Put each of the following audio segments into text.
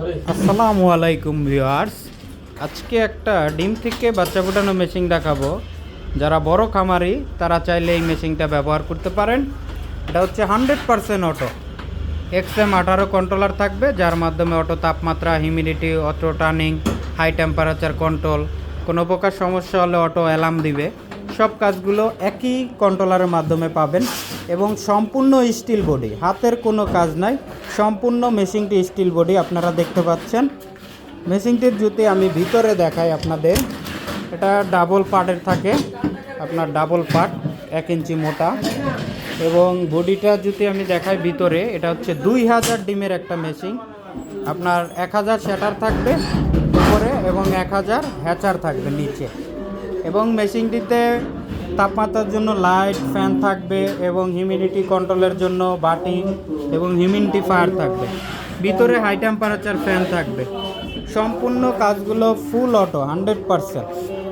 আসসালামু আলাইকুম ভিউয়ার্স। আজকে একটা ডিম থেকে বাচ্চা ফোটানো মেশিন দেখাবো। যারা বড় খামারি, তারা চাইলে এই মেশিনটা ব্যবহার করতে পারেন। এটা হচ্ছে হান্ড্রেড পারসেন্ট অটো এক্সএম আঠারো কন্ট্রোলার থাকবে, যার মাধ্যমে অটো তাপমাত্রা humidity auto turning high temperature control কোনো প্রকার সমস্যা হলে অটো অ্যালার্ম দিবে। সব কাজগুলো একই কন্ট্রোলারের মাধ্যমে পাবেন এবং সম্পূর্ণ স্টিল বডি হাতের কোনো কাজ নাই, সম্পূর্ণ মেশিনটি স্টিল বডি আপনারা দেখতে পাচ্ছেন। মেশিনটির জুতি আমি ভিতরে দেখাই আপনাদের। এটা ডাবল পার্টের থাকে, আপনার ডাবল পার্ট এক ইঞ্চি মোটা। এবং বডিটা যদি আমি দেখাই ভিতরে, এটা হচ্ছে দুই হাজার ডিমের একটা মেশিন আপনার এক হাজার শ্যাটার থাকবে উপরে এবং এক হাজার হ্যাচার থাকবে নিচে। এবং মেশিনটিতে তাপমাত্রার জন্য লাইট, ফ্যান থাকবে এবং হিউমিডিটি কন্ট্রোলের জন্য বাটি এবং হিউমিডিটি ফায়ার থাকবে। ভিতরে হাই টেম্পারেচার ফ্যান থাকবে। সম্পূর্ণ কাজগুলো ফুল অটো হান্ড্রেড পারসেন্ট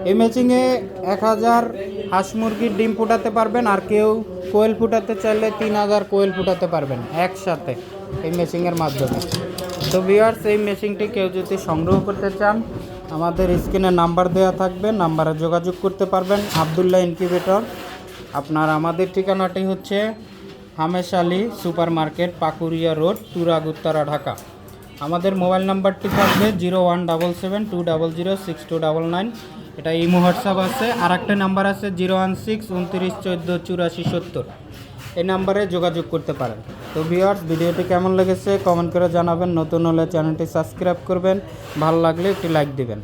এই মেশিনে এক হাজার হাঁস মুরগির ডিম ফুটাতে পারবেন আর কেউ কোয়েল ফুটাতে চাইলে তিন হাজার কোয়েল ফুটাতে পারবেন একসাথে এই মেশিনের মাধ্যমে। তো ভিওয়ার্স এই মেশিনটি কেউ যদি সংগ্রহ করতে চান আমাদের স্ক্রিনে নাম্বার দেওয়া থাকবে, নাম্বারে যোগাযোগ করতে পারবেন। আবদুল্লাহ ইনকিউবেটর আপনার আমাদের ঠিকানাটি হচ্ছে Hamesh Ali super market Pakuria road Turag Uttara Dhaka. আমাদের মোবাইল নাম্বারটি থাকবে zero one double seven two double zero six two double nine. এটা ইমো হোয়াটসঅ্যাপ আছে। আর একটা নাম্বার আছে জিরো ওয়ান সিক্স উনত্রিশ চোদ্দ চুরাশি সত্তর। এই নাম্বারে যোগাযোগ করতে পারেন। তো ভিউয়ার্স, ভিডিওটি কেমন লেগেছে কমেন্ট করে জানাবেন। নতুন হলে চ্যানেলটি সাবস্ক্রাইব করবেন। ভালো লাগলে একটি লাইক দিবেন।